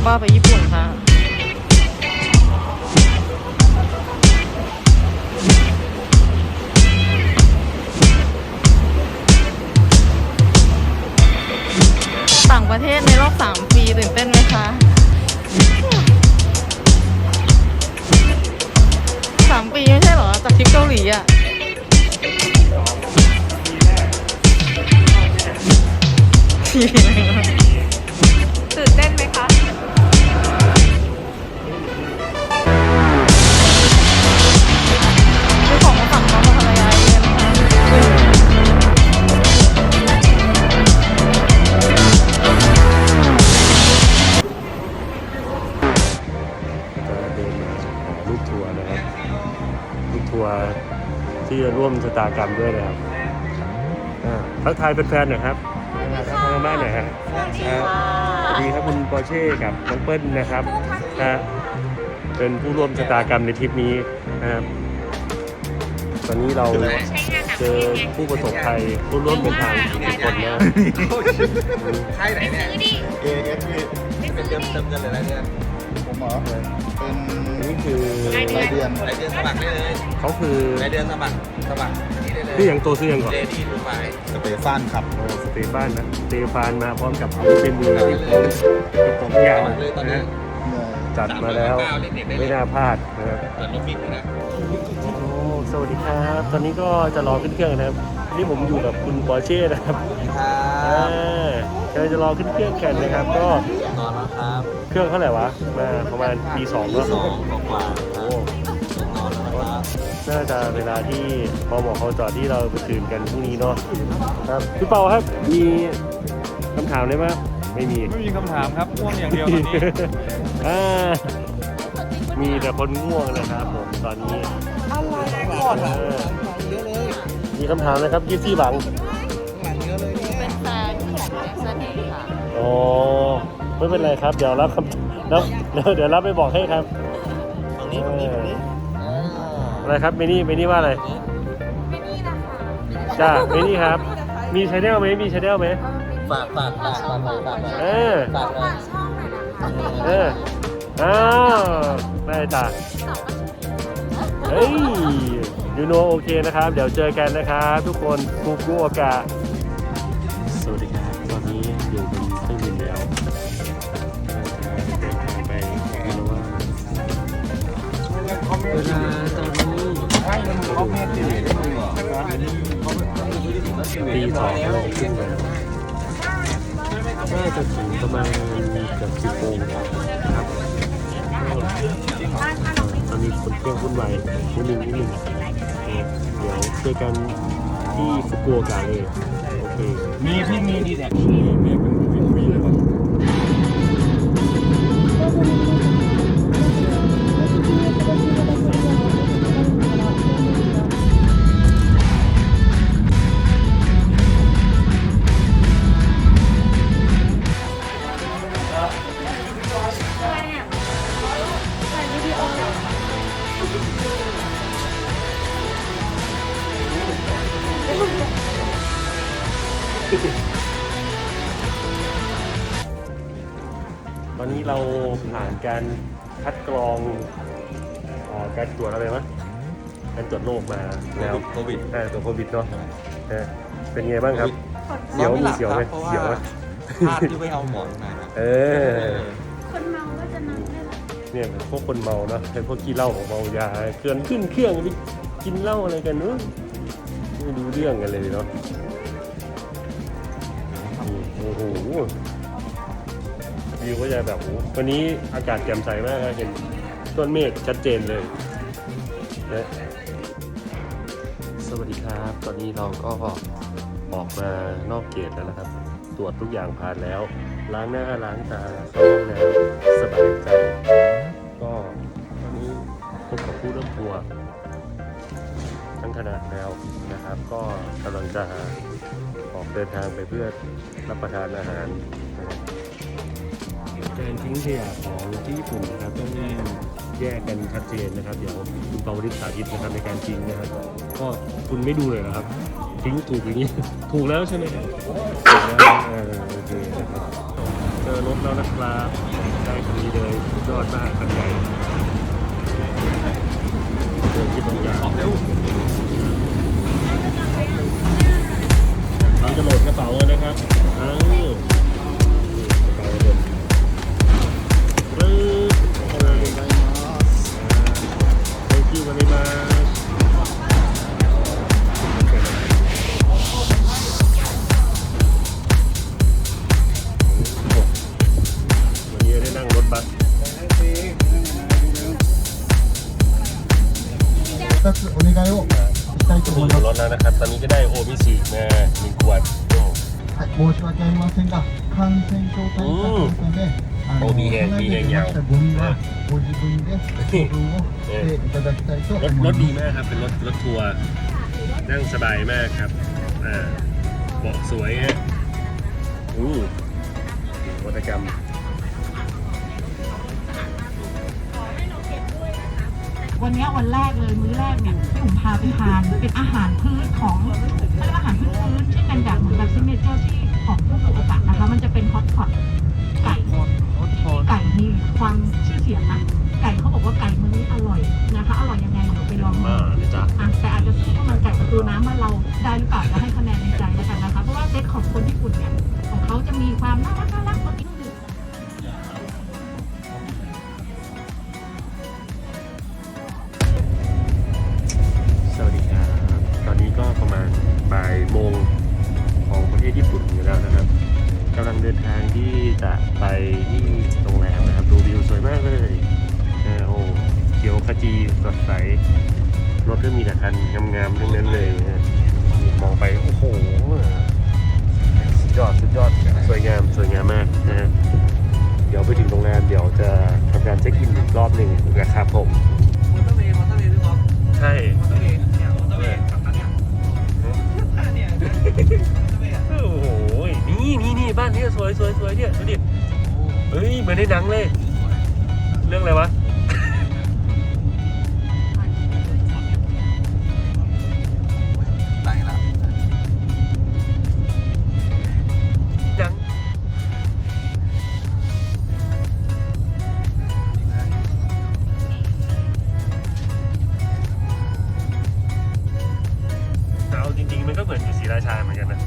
บป้าไปญี่ปุ่นค่ะ ต่างประเทศในรอบสามปีตื่นเต้นไหมคะสามปีไม่ใช่เหรอ จากทริปเกาหลีอะตื่ จะร่วมชะตากรรมด้วยนะครับอ่าทักทายแฟนๆหน่อยครับทักทายบ้านหน่อยฮะอ่าสวัสดีครับคุณปอร์เช่กับน้องเปิ้ลนะครับนะเป็นผู้ร่วมชะตากรรมในทริปนี้นะครับตอนนี้เราเจอผู้ประสบภัยผู้ร่วมเดินทางทุกคนนะใช่ไหนเนี่ยเอเอสพีเป็นเดิมเติมเงินเลยนะเนี่ย ผมเหรอเป็นนี่คือรายเดือนรายเดือนสมัครได้เลยเขาคือรายเดือนสมัครสมัครนี่ได้เลยชื่ออย่างตัวชื่ออย่างก่อน เดดี้ทูไฟสเตฟานครับโอ้สเตฟานนะสเตฟานมาพร้อมกับอาวุธในมือที่ผมกับผมยาวสมัครเลยตอนนี้นะเหนื่อยจัดมาแล้วไม่น่าพลาดนะครับเปิดรถบินเลยนะโอ้สวัสดีครับ ตอนนี้ก็จะรอขึ้นเครื่องนะครับ นี่ผมอยู่กับคุณปอร์เช่นะครับครัอ่าบกำลังจะรอขึ้นเครื่องกันนะครับ ก็นอนแล้วครับ เครื่องเท่าไหร่วะ มาประมาณปีสองเนาะสองกว่าโอ้นอนแล้วครับน่าจะเวลาที่พอบอกเขาจอดที่เราไปตื่นกันพรุ่งนี้เนาะครับพี่เปาครับมีคำถามได้ไหมไม่มี ไม่มีคำถามครับง่วงอย่างเดียวตอนนี้ อ่ามีแต่คนง่วงนะครับผมตอนนี้อะไรมีคำถามนะครับยี่ซี่หวังเป็นแฟนของแจ็คสันเองค่ะ อ๋อ ไม่เป็นไรครับ เดี๋ยวรับคำแล้วเดี๋ยวเดี๋ยวรับไปบอกให้ครับตรงนี้ตรงนี้ตรงนี้อะไรครับเมนี่เมนี่ว่าอะไรจ้าเมนี่ครับ มีชาแนลไหมมีชาแนลไหมฝากฝากฝากฝากฝากฝากเออฝากเลยเอออ้าวได้จ้ะเฮ้ยยูโนโอเคนะครับ เดี๋ยวเจอกันนะครับ ทุกคนฟูกุโอกะสวัสดีครับ เวลาตอนนี้ตีสองเราขึ้นแล้วน่าจะถึงประมาณเกือบสิบโมงครับตอนนี้คนเครื่องวุ่นวายนิดนึงนิดนึงเดี๋ยวเจอกันที่ฟุกุโอกะเลยโอเคมีพี่มีดีแท็กนี่แม่เป็น ตอนนี้เราผ่านการคัดกรองเอ่อการตรวจอะไรวะการตรวจโรคมาแล้วโควิดอ่าตัวโควิดเนาะเออเป็นไงบ้างครับ เสียวมีเสียวไหมเสียวไหมพลาดที่ไม่เอาหมอนมานะเออ คนเมาก็จะนั่งได้ละเนี่ยพวกคนเมาเนาะเป็นพวกขี้เหล้าของเมายาเกินขึ้นเครื่องไปกินเหล้าอะไรกันเนอะไม่รู้เรื่องกันเลยเนาะ โอ้โหวิวก็จะแบบโอ้วันนี้อากาศแจ่มใสมากครับเห็นต้นเมฆชัดเจนเลยนะสวัสดีครับ ตอนนี้เราก็ออกมานอกเกตแล้วนะครับ ตรวจทุกอย่างผ่านแล้ว ล้างหน้าล้างตาเข้าห้องน้ำสบายใจ ก็วันนี้พบกับผู้เริ่มทัวร์ ทั้งคณะแล้วนะครับ ก็กำลังจะออกเดินทางไปเพื่อรับประทานอาหารการทิ้งขยะของที่ญี่ปุ่นนะครับต้องแยกกันชัดเจนนะครับเดี๋ยวคุณปาวริศสาธิตนะครับในการทิ้งนะครับก็คุณไม่ดูเลยนะครับ ทิ้งถูกอย่างนี้ถูกแล้วใช่ไหมถูกแล้วเออโอเคนะครับเจอรถแล้วนะครับได้ขนดีเลยยอดมากคันใหญ่เรื่อที่ต้องอยาก たいと ถึ 思 ง います รถแล้วนะครับ ตอนนี้ก็ได้โอมิสิมาหนึ่งขวดโอ้ はい、申し訳ありませんが、感染症対策のため、あの、お鼻炎都内で出ましたゴミはご自分で処分をしていただきたいと รถ 思 ร い ถ ま ดี す。 มากครับ เป็นรถรถทัวร์ นั่งสบายมากครับ อ่า เบาะสวยฮะอู้นวัตกรรม วันเนี้ยวันแรกเลยมื้อแรกเนี่ยที่ผมพาไปทานเป็นอาหารพื้นของเขาเรียกว่าอาหารพื้นพื้นที่เป็นแบบเหมือนแบบซิเนเจอร์ที่ของผู้ปลูกโอกาสนะคะ มันจะเป็นฮอตพอตไก่ที่ไก่มีความชื่อเสียงนะไก่เขาบอกว่าไก่มื้อนี้อร่อยนะคะอร่อยยังไงเดี๋ยวไปลองดูมากนะจ๊ะอะแต่อาจจะสู้ข้าวมันไก่ประตูน้ำบ้านเราได้หรือเปล่าจะให้คะแนนในใจแล้วกันนะคะ เพราะว่าเซตของคนญี่ปุ่นเนี่ยของเขาจะมีความน่ารัก บ่ายโมงของประเทศญี่ปุ่นอยู่แล้วนะครับกำลังเดินทางที่จะไปที่โรงแรมนะครับ ดูวิวสวยมากเลยเออโอ้เขียวขจีสดใสรถก็มีแต่คันงามๆทั้งนั้นเลยนะ สวยสวยสวยเนี่ยดูดิเฮ้ยเหมือนในหนังเลย เรื่องอะไรวะเอาจริงๆมันก็เหมือนอยู่สีราชาเหมือนกันนะ